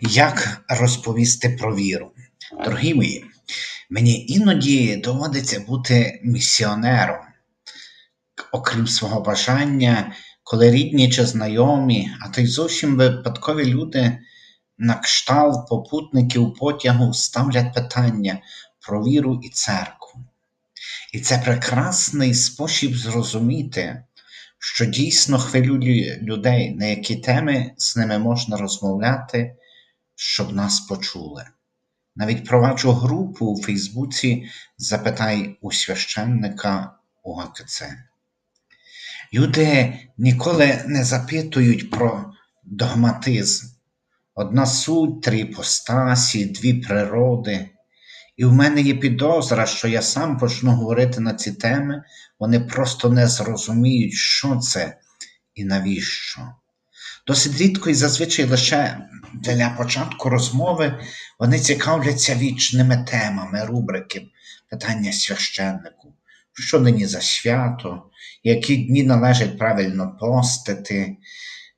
Як розповісти про віру? Дорогі мої, мені іноді доводиться бути місіонером, окрім свого бажання, коли рідні чи знайомі, а то й зовсім випадкові люди на кшталт попутників потягу ставлять питання про віру і церкву. І це прекрасний спосіб зрозуміти, що дійсно хвилює людей, на які теми з ними можна розмовляти, щоб нас почули. Навіть проваджу групу у Фейсбуці Запитай у священника УГКЦ. Люди ніколи не запитують про догматизм. Одна суть, три іпостасі, дві природи. І в мене є підозра, що я сам почну говорити на ці теми, вони просто не зрозуміють, що це і навіщо. Досить рідко і зазвичай лише для початку розмови вони цікавляться вічними темами, рубрики, питання священнику, що нині за свято, які дні належить правильно постити,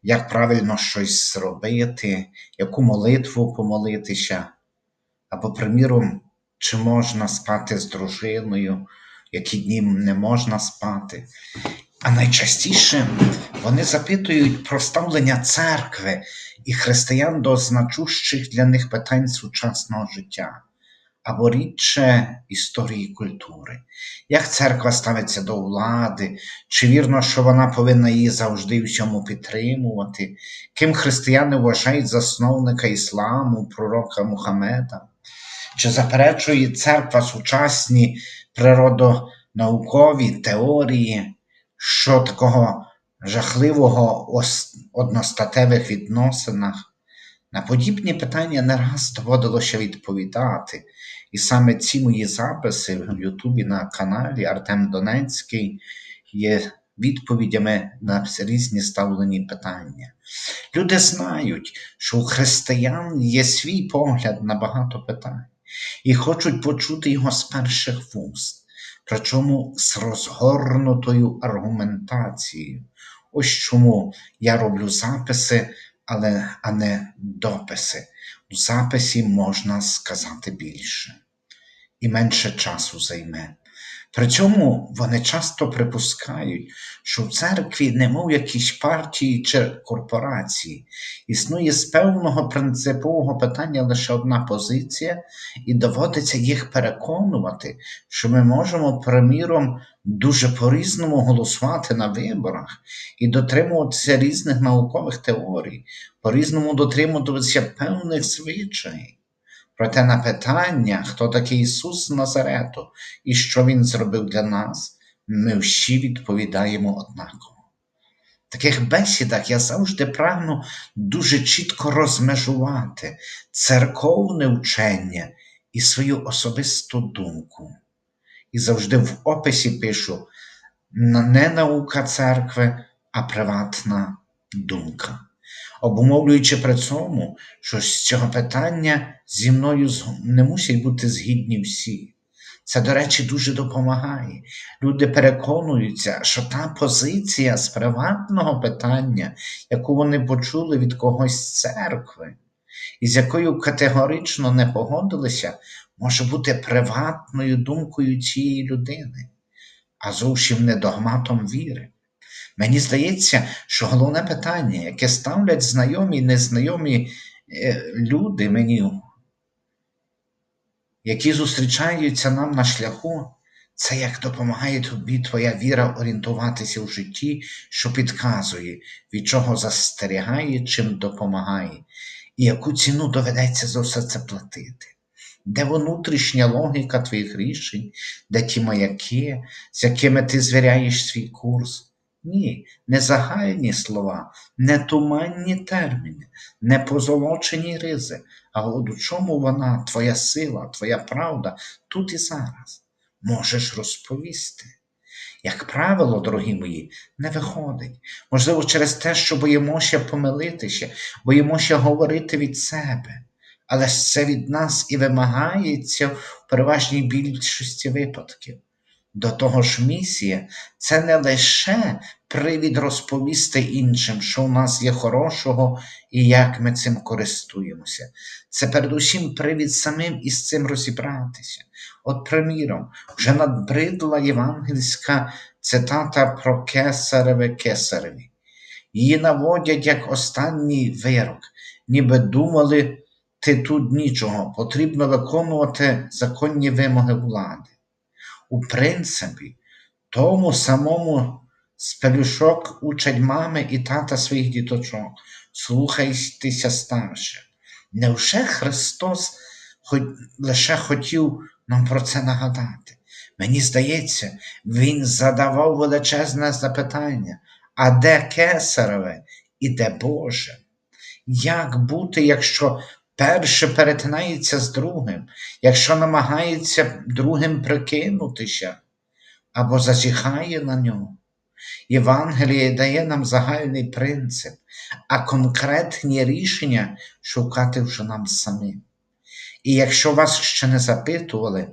як правильно щось зробити, яку молитву помолитися, або, приміром, чи можна спати з дружиною, які дні не можна спати. А найчастіше вони запитують про ставлення церкви і християн до значущих для них питань сучасного життя, або рідше історії культури. Як церква ставиться до влади, чи вірно, що вона повинна її завжди всьому підтримувати, ким християни вважають засновника ісламу, пророка Мухаммеда, чи заперечує церква сучасні природонаукові теорії, що такого жахливого одностатевих відносинах. На подібні питання не раз доводилося відповідати, і саме ці мої записи в Ютубі на каналі Артем Донецький є відповідями на різні ставлені питання. Люди знають, що у християн є свій погляд на багато питань і хочуть почути його з перших вуст, причому з розгорнутою аргументацією. Ось чому я роблю записи, але а не дописи. У записі можна сказати більше і менше часу займе. При цьому вони часто припускають, що в церкві, немов якісь партії чи корпорації, існує з певного принципового питання лише одна позиція, і доводиться їх переконувати, що ми можемо, приміром, дуже по-різному голосувати на виборах і дотримуватися різних наукових теорій, по-різному дотримуватися певних звичаїв. Проте на питання, хто такий Ісус з Назарету і що Він зробив для нас, ми всі відповідаємо однаково. В таких бесідах я завжди прагну дуже чітко розмежувати церковне вчення і свою особисту думку. І завжди в описі пишу не наука церкви, а приватна думка обумовлюючи при цьому, що з цього питання зі мною не мусять бути згідні всі. Це, до речі, дуже допомагає. Люди переконуються, що та позиція з приватного питання, яку вони почули від когось з церкви, і з якою категорично не погодилися, може бути приватною думкою цієї людини, а зовсім не догматом віри. Мені здається, що головне питання, яке ставлять знайомі і незнайомі е, люди мені, які зустрічаються нам на шляху, це як допомагає тобі твоя віра орієнтуватися в житті, що підказує, від чого застерігає, чим допомагає, і яку ціну доведеться за все це платити. Де внутрішня логіка твоїх рішень, де ті маяки, з якими ти звіряєш свій курс. Ні, не загальні слова, не туманні терміни, не позолочені ризи, а от у чому вона, твоя сила, твоя правда тут і зараз можеш розповісти. Як правило, дорогі мої, не виходить. Можливо, через те, що боїмося помилитися, боїмося говорити від себе. Але ж це від нас і вимагається в переважній більшості випадків. До того ж, місія це не лише привід розповісти іншим, що у нас є хорошого і як ми цим користуємося. Це передусім привід самим із цим розібратися. От, приміром, вже надбридла євангельська цитата про кесареве кесареві. Її наводять як останній вирок, ніби думали, ти тут нічого, потрібно виконувати законні вимоги влади. У принципі, тому самому спелюшок учать мами і тата своїх діточок, слухайтеся старше. Невже Христос хоч лише хотів нам про це нагадати? Мені здається, Він задавав величезне запитання, а де кесареве і де Боже? Як бути, якщо перше перетинається з другим, якщо намагається другим прикинутися або зазіхає на нього? Євангеліє дає нам загальний принцип, а конкретні рішення шукати вже нам самим. І якщо вас ще не запитували,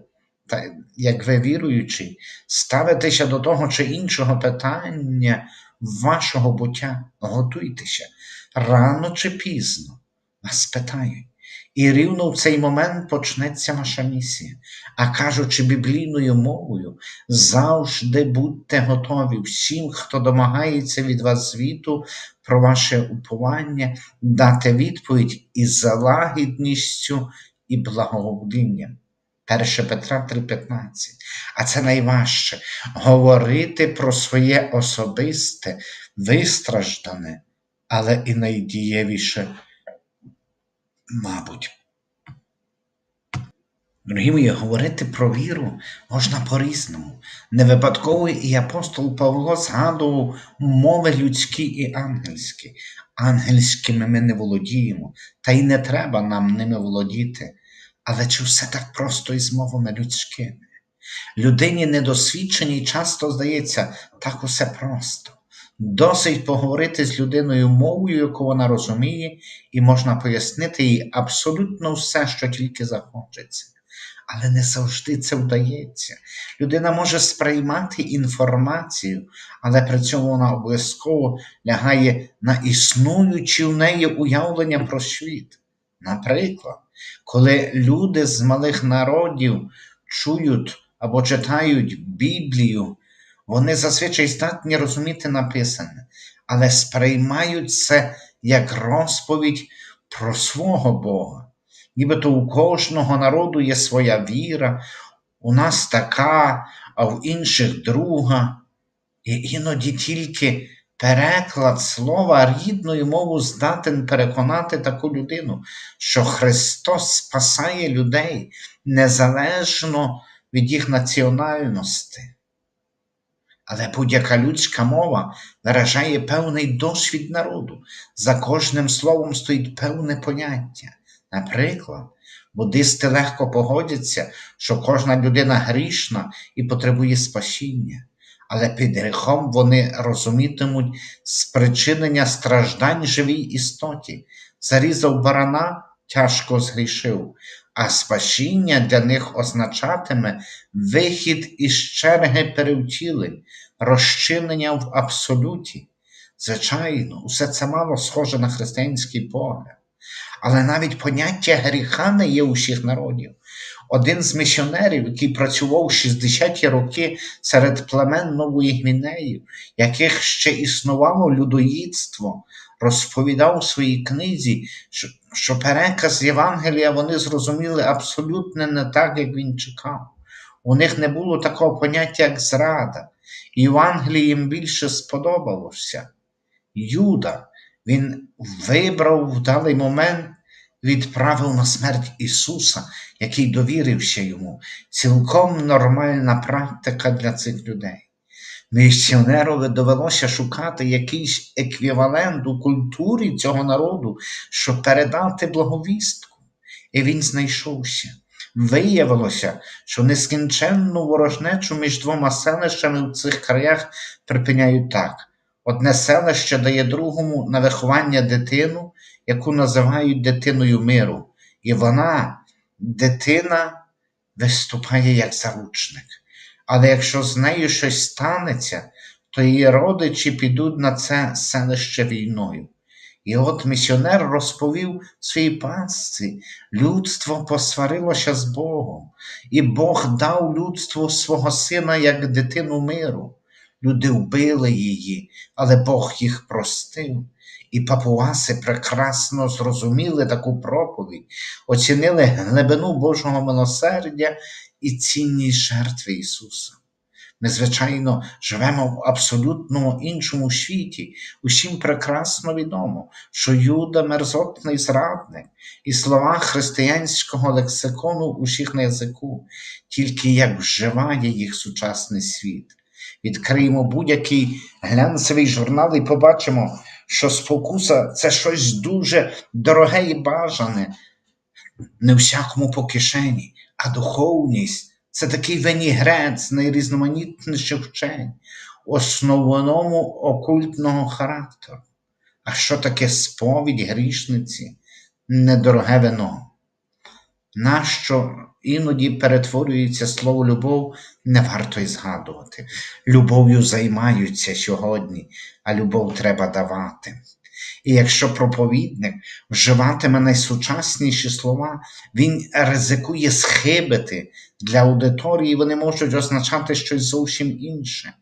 та, як ви віруючий, ставитеся до того чи іншого питання вашого буття, готуйтеся рано чи пізно, вас питають. І рівно в цей момент почнеться ваша місія. А кажучи біблійною мовою, завжди будьте готові всім, хто домагається від вас звіту про ваше уповання, дати відповідь із залагідністю і благоволінням. 1 Петра 3,15. А це найважче говорити про своє особисте, вистраждане, але і найдієвіше, мабуть. Дорогі мої, говорити про віру можна по-різному. Не випадково і апостол Павло згадував мови людські і ангельські. Ангельськими ми не володіємо, та й не треба нам ними володіти. Але чи все так просто із мовами людськими? Людині недосвідченій часто здається, так усе просто. Досить поговорити з людиною мовою, яку вона розуміє, і можна пояснити їй абсолютно все, що тільки захочеться. Але не завжди це вдається. Людина може сприймати інформацію, але при цьому вона обов'язково лягає на існуючі в неї уявлення про світ. Наприклад, коли люди з малих народів чують або читають Біблію, вони зазвичай здатні розуміти написане, але сприймають це як розповідь про свого Бога. Нібито у кожного народу є своя віра, у нас така, а в інших друга. І іноді тільки переклад слова рідною мовою здатен переконати таку людину, що Христос спасає людей незалежно від їх національності. Але будь-яка людська мова виражає певний досвід народу. За кожним словом стоїть певне поняття. Наприклад, буддисти легко погодяться, що кожна людина грішна і потребує спасіння, але під гріхом вони розумітимуть спричинення страждань живій істоті. Зарізав барана, тяжко згрішив, а спасіння для них означатиме вихід із черги перевтілень, розчинення в абсолюті. Звичайно, усе це мало схоже на християнський погляд. Але навіть поняття гріха не є у всіх народів. Один з місіонерів, який працював 60-ті роки серед племен Нової Гвінеї, яких ще існувало людоїдство, розповідав у своїй книзі, що, переказ Євангелія вони зрозуміли абсолютно не так, як він чекав. У них не було такого поняття, як зрада. Євангеліє їм більше сподобалося. Юда, він вибрав в даний момент, відправив на смерть Ісуса, який довірився йому. Цілком нормальна практика для цих людей. Місіонерові довелося шукати якийсь еквівалент у культурі цього народу, щоб передати благовістку. І він знайшовся. Виявилося, що нескінченну ворожнечу між двома селищами в цих краях припиняють так. Одне селище дає другому на виховання дитину, яку називають дитиною миру, і вона, дитина, виступає як заручник. Але якщо з нею щось станеться, то її родичі підуть на це селище війною. І от місіонер розповів своїй пастці, людство посварилося з Богом, і Бог дав людству свого сина як дитину миру. Люди вбили її, але Бог їх простив. І папуаси прекрасно зрозуміли таку проповідь, оцінили глибину Божого милосердя і цінність жертви Ісуса. Ми, звичайно, живемо в абсолютно іншому світі. Усім прекрасно відомо, що Юда мерзотний зрадник, і слова християнського лексикону усіх на язику, тільки як вживає їх сучасний світ. Відкриємо будь-який глянцевий журнал і побачимо, що спокуса це щось дуже дороге і бажане, не всякому по кишені, а духовність це такий венігрет з найрізноманітніших вчень, основному окультного характеру. А що таке сповідь грішниці, недороге вино? Нащо іноді перетворюється слово любов, не варто й згадувати. Любов'ю займаються сьогодні, а любов треба давати. І якщо проповідник вживатиме найсучасніші слова, він ризикує схибити для аудиторії, вони можуть означати щось зовсім інше.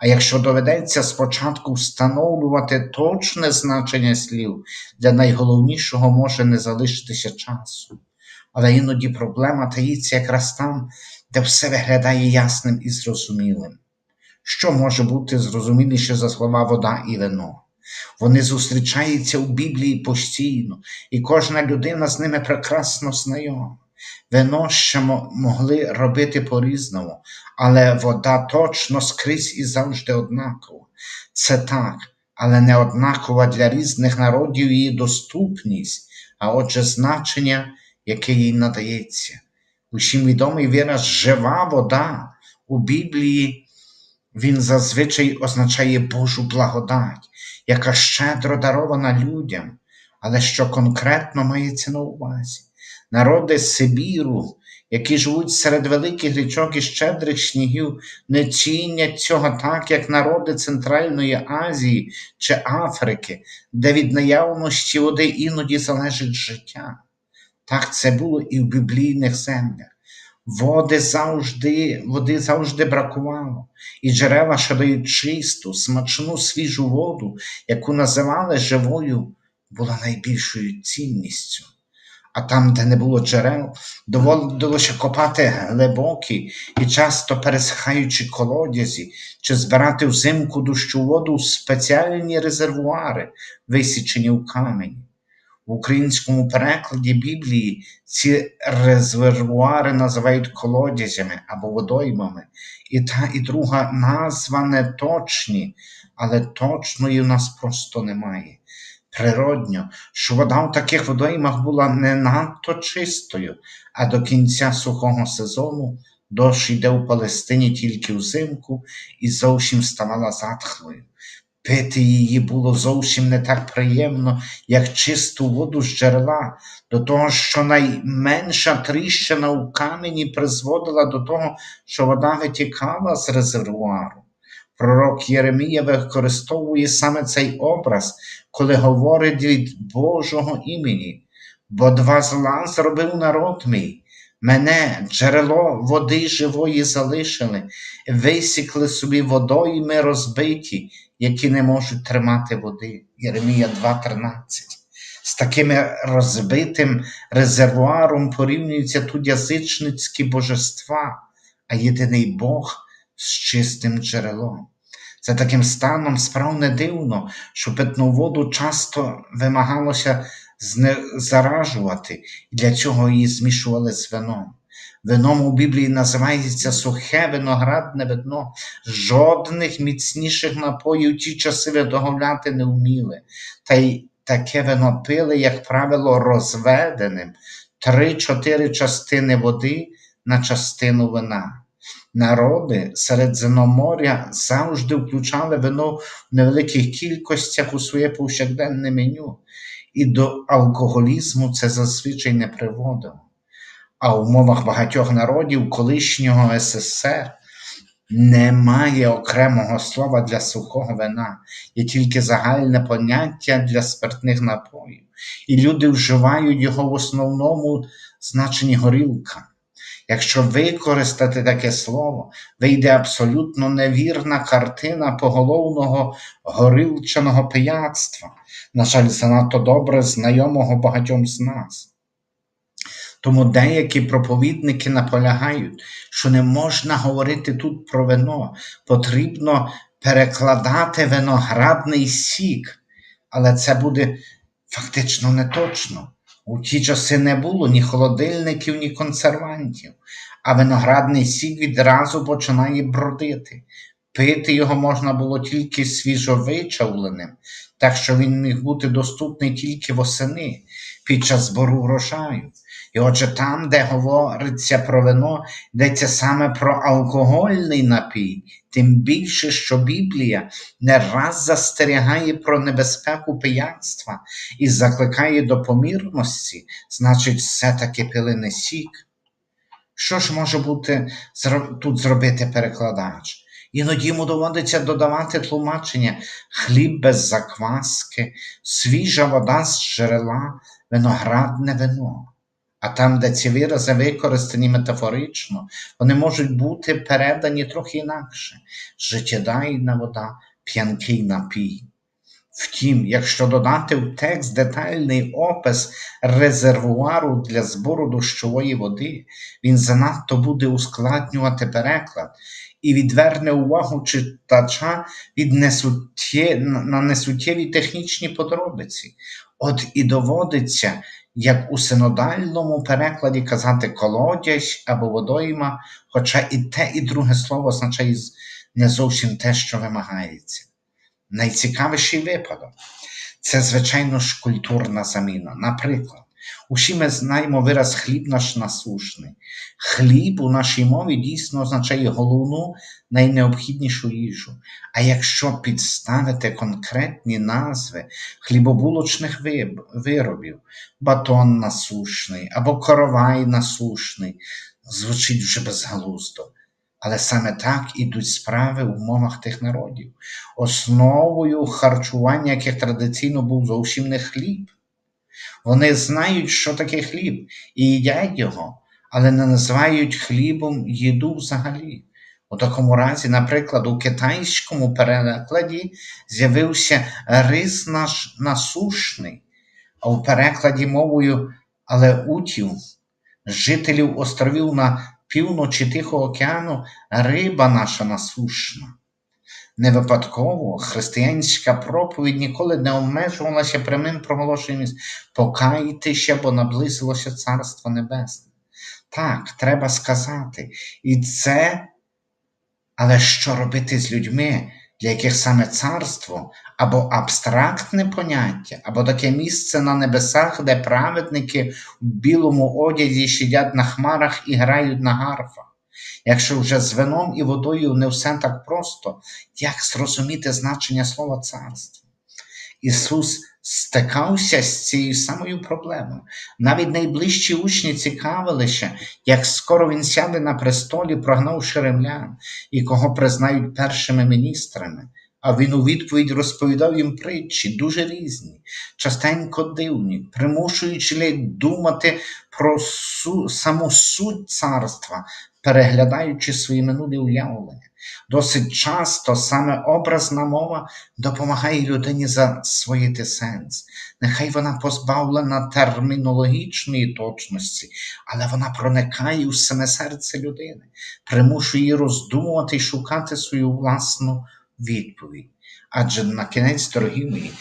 А якщо доведеться спочатку встановлювати точне значення слів, для найголовнішого може не залишитися часу. Але іноді проблема таїться якраз там, де все виглядає ясним і зрозумілим. Що може бути зрозуміліше за слова вода і вино? Вони зустрічаються у Біблії постійно, і кожна людина з ними прекрасно знайома. Вино ще могли робити по-різному, але вода точно скрізь і завжди однакова. Це так, але не однакова для різних народів її доступність, а отже, значення, яке їй надається. Усім відомий вираз жива вода у Біблії він зазвичай означає Божу благодать, яка щедро дарована людям, але що конкретно мається на увазі. Народи Сибіру, які живуть серед великих річок і щедрих снігів, не цінять цього так, як народи Центральної Азії чи Африки, де від наявності води іноді залежить життя. Так це було і в біблійних землях. Води завжди, води завжди бракувало, і джерела, що дають чисту, смачну свіжу воду, яку називали живою, була найбільшою цінністю. А там, де не було джерел, доводилося копати глибокі і часто пересихаючи колодязі, чи збирати взимку дощу воду у спеціальні резервуари, висічені в камені. В українському перекладі Біблії ці резервуари називають колодязями або водоймами, і та і друга назва не точні, але точної в нас просто немає. Природньо, що вода в таких водоймах була не надто чистою, а до кінця сухого сезону дощ йде у Палестині тільки взимку і зовсім ставала затхлою. Пити її було зовсім не так приємно, як чисту воду з джерела, до того, що найменша тріщина у камені призводила до того, що вода витікала з резервуару. Пророк Єремія використовує саме цей образ, коли говорить від Божого імені, бо два зла зробив народ мій. Мене, джерело води живої залишили, висікли собі водойми розбиті, які не можуть тримати води. Єремія 2,13. З такими розбитим резервуаром порівнюються тут язичницькі божества, а єдиний Бог з чистим джерелом. За таким станом справ не дивно, що питну воду часто вимагалося заражувати, і для цього її змішували з вином. Вином у Біблії називається сухе виноградне вино. Жодних міцніших напоїв ті часи виготовляти не вміли. Та й таке вино пили, як правило, розведеним три-чотири частини води на частину вина. Народи Середземноморя завжди включали вино в невеликих кількостях у своє повсякденне меню, і до алкоголізму це зазвичай не приводило. А в умовах багатьох народів колишнього СССР Немає окремого слова для сухого вина, є тільки загальне поняття для спиртних напоїв, і люди вживають його в основному значенні горілка. Якщо використати таке слово, вийде абсолютно невірна картина поголовного горілчаного пияцтва, на жаль, занадто добре знайомого багатьом з нас. Тому деякі проповідники наполягають, що не можна говорити тут про вино, потрібно перекладати виноградний сік, але це буде фактично не точно. У ті часи не було ні холодильників, ні консервантів, а виноградний сік відразу починає бродити. Пити його можна було тільки свіжовичавленим, так що він міг бути доступний тільки восени під час збору врожаю. І отже, там, де говориться про вино, йдеться саме про алкогольний напій, тим більше, що Біблія не раз застерігає про небезпеку пияцтва і закликає до помірності, значить, все-таки пили не сік. Що ж може бути тут зробити перекладач? Іноді йому доводиться додавати тлумачення хліб без закваски, свіжа вода з джерела, виноградне вино. А там, де ці вирази використані метафорично, вони можуть бути передані трохи інакше життєдайна вода, п'янкий напій. Втім, якщо додати в текст детальний опис резервуару для збору дощової води, він занадто буде ускладнювати переклад і відверне увагу читача від несуттє... на несуттєві технічні подробиці. От і доводиться, як у синодальному перекладі казати колодязь або водойма, хоча і те, і друге слово означає не зовсім те, що вимагається. Найцікавіший випадок це, звичайно ж, культурна заміна. Наприклад, усі ми знаємо вираз хліб наш насушний. Хліб у нашій мові дійсно означає головну, найнеобхіднішу їжу. А якщо підставити конкретні назви хлібобулочних виробів, батон насушний або коровай насушний, звучить вже безглуздо. Але саме так ідуть справи в умовах тих народів, основою харчування яких традиційно був зовсім не хліб. Вони знають, що таке хліб, і їдять його, але не називають хлібом їду взагалі. У такому разі, наприклад, у китайському перекладі з'явився рис наш насушний, а у перекладі мовою алеутів, жителів островів на півночі Тихого океану, риба наша насушна. Не випадково християнська проповідь ніколи не обмежувалася прямим проголошенням покайтеся, бо наблизилося Царство Небесне. Так, треба сказати. І це, але що робити з людьми, для яких саме царство або абстрактне поняття, або таке місце на небесах, де праведники в білому одязі сидять на хмарах і грають на гарфах. Якщо вже з вином і водою не все так просто, як зрозуміти значення слова царство? Ісус стикався з цією самою проблемою. Навіть найближчі учні цікавилися, як скоро він сяде на престолі, прогнавши римлян, і кого признають першими міністрами. А він у відповідь розповідав їм притчі, дуже різні, частенько дивні, примушуючи думати про су, саму суть царства, переглядаючи свої минулі уявлення. Досить часто саме образна мова допомагає людині засвоїти сенс. Нехай вона позбавлена термінологічної точності, але вона проникає у саме серце людини, примушує її роздумувати і шукати свою власну відповідь. Адже на кінець, дорогі мої,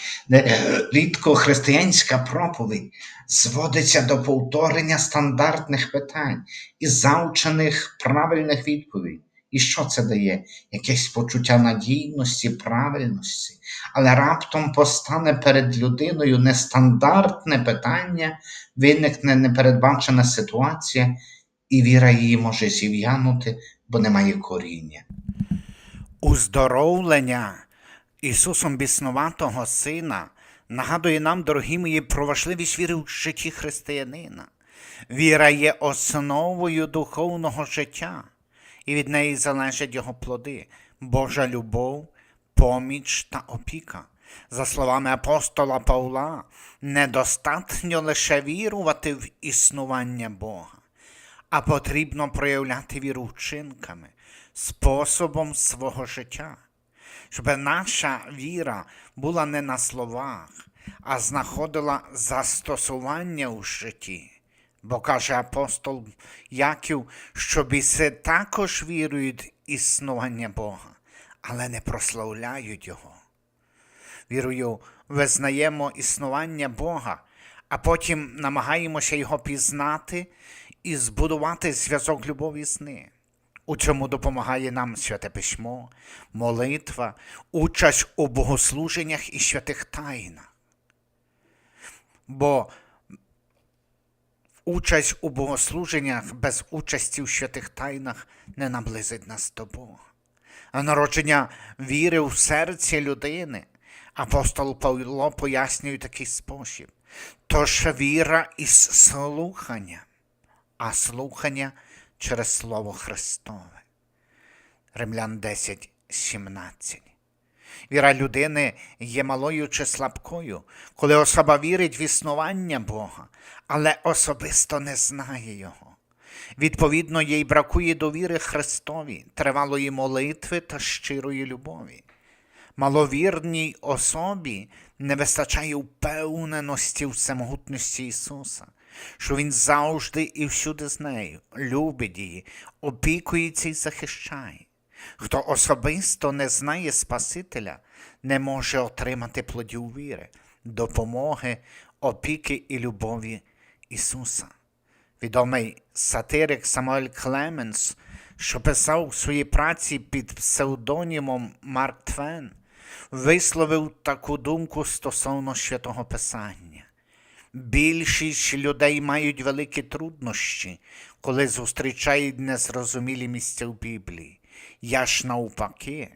рідко християнська проповідь зводиться до повторення стандартних питань і завчених правильних відповідей. І що це дає? Якесь почуття надійності, правильності, але раптом постане перед людиною нестандартне питання, виникне непередбачена ситуація, і віра її може зів'янути, бо немає коріння. Уздоровлення Ісусом біснуватого Сина нагадує нам, дорогі мої, про важливість віри в житті християнина. Віра є основою духовного життя. і від неї залежать його плоди, Божа любов, поміч та опіка. За словами апостола Павла, недостатньо лише вірувати в існування Бога, а потрібно проявляти віру вчинками, способом свого життя, щоб наша віра була не на словах, а знаходила застосування у житті. Бо каже апостол Яків, що біси також вірують існування Бога, але не прославляють Його. Вірою, визнаємо існування Бога, а потім намагаємося Його пізнати і збудувати зв'язок любові з ним. У цьому допомагає нам святе письмо, молитва, участь у богослуженнях і святих тайнах. Бо участь у богослуженнях без участі у святих тайнах не наблизить нас до Бога. А народження віри в серці людини апостол Павло пояснює такий спосіб. Тож віра із слухання, а слухання через Слово Христове. Римлян 10, 17. Віра людини є малою чи слабкою, коли особа вірить в існування Бога, але особисто не знає Його. Відповідно, їй бракує довіри Христові, тривалої молитви та щирої любові. Маловірній особі не вистачає впевненості в всемогутності Ісуса, що Він завжди і всюди з нею, любить її, опікується і захищає. Хто особисто не знає Спасителя, не може отримати плодів віри, допомоги, опіки і любові Ісуса. Відомий сатирик Самуель Клеменс, що писав в своїй праці під псевдонімом Марк Твен, висловив таку думку стосовно святого Писання. Більшість людей мають великі труднощі, коли зустрічають незрозумілі місця в Біблії. Я ж навпаки,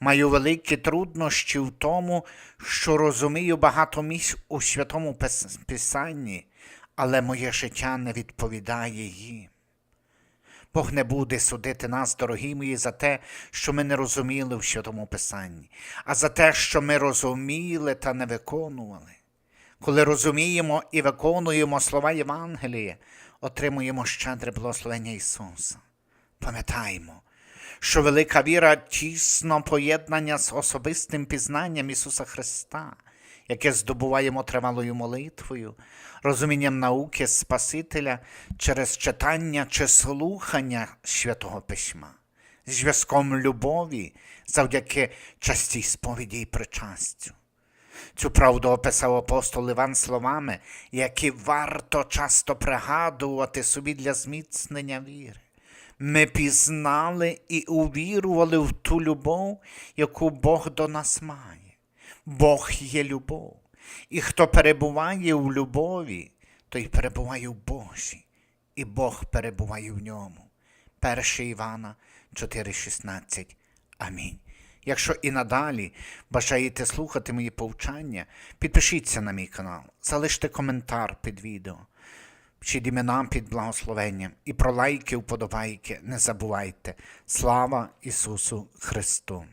маю великі труднощі в тому, що розумію багато місць у святому Писанні, але моє життя не відповідає їм. Бог не буде судити нас, дорогі мої, за те, що ми не розуміли в Святому Писанні, а за те, що ми розуміли та не виконували. Коли розуміємо і виконуємо слова Євангелія, отримуємо щедре благословення Ісуса. Пам'ятаємо, що велика віра тісно поєднання з особистим пізнанням Ісуса Христа, яке здобуваємо тривалою молитвою, розумінням науки Спасителя через читання чи слухання Святого Письма, зв'язком любові завдяки частій сповіді і причастю. Цю правду описав апостол Іван словами, які варто часто пригадувати собі для зміцнення віри. Ми пізнали і увірували в ту любов, яку Бог до нас має. Бог є любов. І хто перебуває в любові, той перебуває в Божі, і Бог перебуває в ньому. 1 Івана 4,16. Амінь. Якщо і надалі бажаєте слухати мої повчання, підпишіться на мій канал, залиште коментар під відео, пишіть іменам під благословенням і про лайки, вподобайки не забувайте. Слава Ісусу Христу!